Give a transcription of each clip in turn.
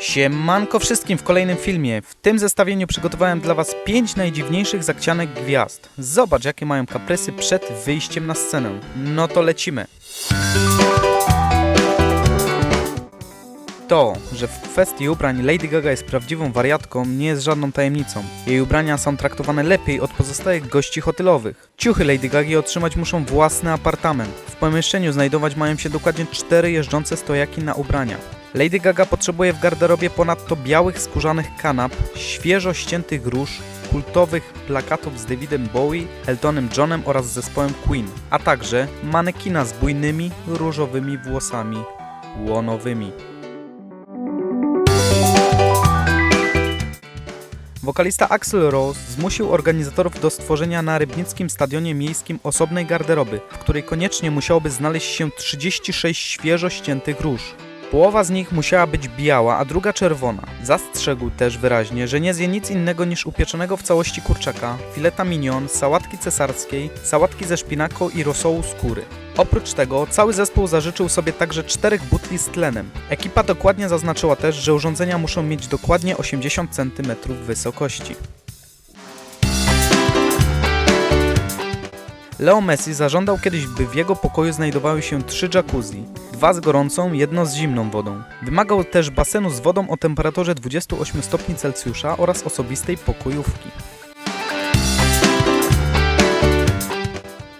Siemanko wszystkim w kolejnym filmie. W tym zestawieniu przygotowałem dla Was 5 najdziwniejszych zachcianek gwiazd. Zobacz jakie mają kaprysy przed wyjściem na scenę. No to lecimy. To, że w kwestii ubrań Lady Gaga jest prawdziwą wariatką, nie jest żadną tajemnicą. Jej ubrania są traktowane lepiej od pozostałych gości hotelowych. Ciuchy Lady Gagi otrzymać muszą własny apartament. W pomieszczeniu znajdować mają się dokładnie cztery jeżdżące stojaki na ubrania. Lady Gaga potrzebuje w garderobie ponadto białych skórzanych kanap, świeżo ściętych róż, kultowych plakatów z Davidem Bowie, Eltonem Johnem oraz zespołem Queen, a także manekina z bujnymi, różowymi włosami łonowymi. Wokalista Axl Rose zmusił organizatorów do stworzenia na Rybnickim Stadionie Miejskim osobnej garderoby, w której koniecznie musiałoby znaleźć się 36 świeżo ściętych róż. Połowa z nich musiała być biała, a druga czerwona. Zastrzegł też wyraźnie, że nie zje nic innego niż upieczonego w całości kurczaka, fileta mignon, sałatki cesarskiej, sałatki ze szpinaką i rosołu skóry. Oprócz tego cały zespół zażyczył sobie także czterech butli z tlenem. Ekipa dokładnie zaznaczyła też, że urządzenia muszą mieć dokładnie 80 cm wysokości. Leo Messi zażądał kiedyś, by w jego pokoju znajdowały się trzy jacuzzi, dwa z gorącą, jedno z zimną wodą. Wymagał też basenu z wodą o temperaturze 28 stopni Celsjusza oraz osobistej pokojówki.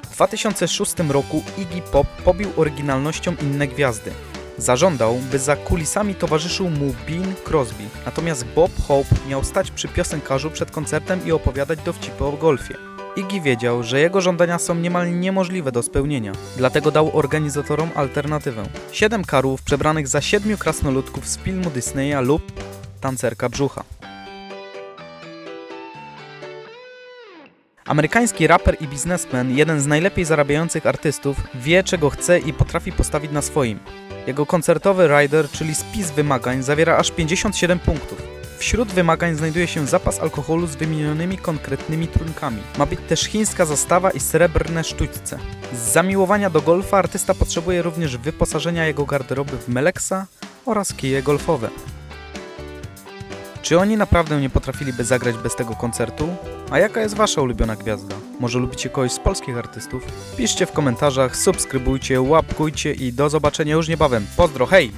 W 2006 roku Iggy Pop pobił oryginalnością inne gwiazdy. Zażądał, by za kulisami towarzyszył mu Bing Crosby, natomiast Bob Hope miał stać przy piosenkarzu przed koncertem i opowiadać dowcipy o golfie. Iggy wiedział, że jego żądania są niemal niemożliwe do spełnienia, dlatego dał organizatorom alternatywę. Siedem karłów przebranych za siedmiu krasnoludków z filmu Disneya lub tancerka brzucha. Amerykański raper i biznesmen, jeden z najlepiej zarabiających artystów, wie czego chce i potrafi postawić na swoim. Jego koncertowy rider, czyli spis wymagań, zawiera aż 57 punktów. Wśród wymagań znajduje się zapas alkoholu z wymienionymi konkretnymi trunkami. Ma być też chińska zastawa i srebrne sztućce. Z zamiłowania do golfa artysta potrzebuje również wyposażenia jego garderoby w meleksa oraz kije golfowe. Czy oni naprawdę nie potrafiliby zagrać bez tego koncertu? A jaka jest wasza ulubiona gwiazda? Może lubicie kogoś z polskich artystów? Piszcie w komentarzach, subskrybujcie, łapkujcie i do zobaczenia już niebawem. Pozdro, hej!